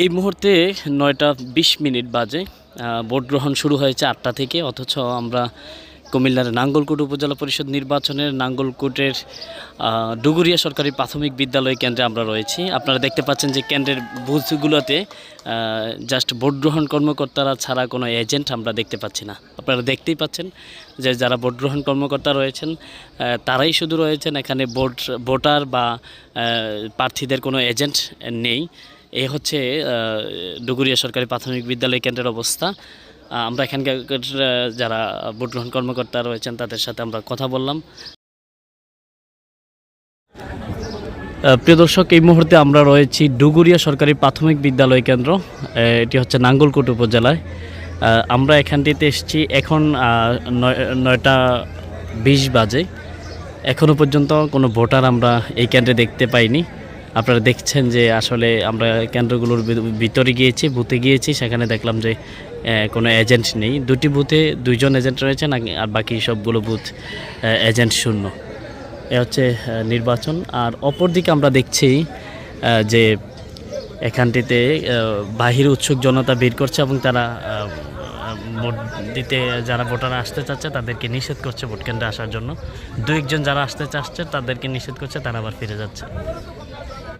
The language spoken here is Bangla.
এই মুহূর্তে নয়টা বিশ মিনিট বাজে। ভোট গ্রহণ শুরু হয়েছে আটটা থেকে, অথচ আমরা কুমিল্লার নাঙ্গলকোট উপজেলা পরিষদ নির্বাচনের নাঙ্গলকোটের ডুগুরিয়া সরকারি প্রাথমিক বিদ্যালয় কেন্দ্রে আমরা রয়েছি। আপনারা দেখতে পাচ্ছেন যে কেন্দ্রের বুথগুলোতে জাস্ট ভোট গ্রহণ কর্মকর্তারা ছাড়া কোনো এজেন্ট আমরা দেখতে পাচ্ছি না। আপনারা দেখতেই পাচ্ছেন যে যারা ভোট গ্রহণ কর্মকর্তা রয়েছেন তারাই শুধু রয়েছেন। এখানে ভোট, ভোটার বা প্রার্থীদের কোনো এজেন্ট নেই। এই হচ্ছে ডুগুরিয়া সরকারি প্রাথমিক বিদ্যালয় কেন্দ্রের অবস্থা। আমরা এখানকার যারা ভোট গ্রহণ কর্মকর্তা রয়েছেন, তাদের সাথে আমরা কথা বললাম। প্রিয় দর্শক, এই মুহূর্তে আমরা রয়েছি ডুগুরিয়া সরকারি প্রাথমিক বিদ্যালয় কেন্দ্র। এটি হচ্ছে নাঙ্গলকোট উপজেলায়। আমরা এখানটিতে এসেছি এখন নয়- নয়টা বিশ বাজে। এখনও পর্যন্ত কোনো ভোটার আমরা এই কেন্দ্রে দেখতে পাইনি। আপনারা দেখছেন যে আসলে আমরা কেন্দ্রগুলোর ভিতরে গিয়েছি, বুথে গিয়েছি, সেখানে দেখলাম যে কোনো এজেন্ট নেই। দুটি বুথে দুইজন এজেন্ট রয়েছেন আর- বাকি সবগুলো বুথ এজেন্ট শূন্য। এ হচ্ছে নির্বাচন। আর অপরদিকে আমরা দেখছি যে এখানটিতে বাহির উৎসুক জনতা ভিড় করছে এবং তারা ভোট দিতে যারা ভোটার আসতে চাচ্ছে তাদেরকে নিষেধ করছে ভোট কেন্দ্রে আসার জন্য। দু একজন যারা আসতে চাচ্ছে তাদেরকে নিষেধ করছে, তারা আবার ফিরে যাচ্ছে।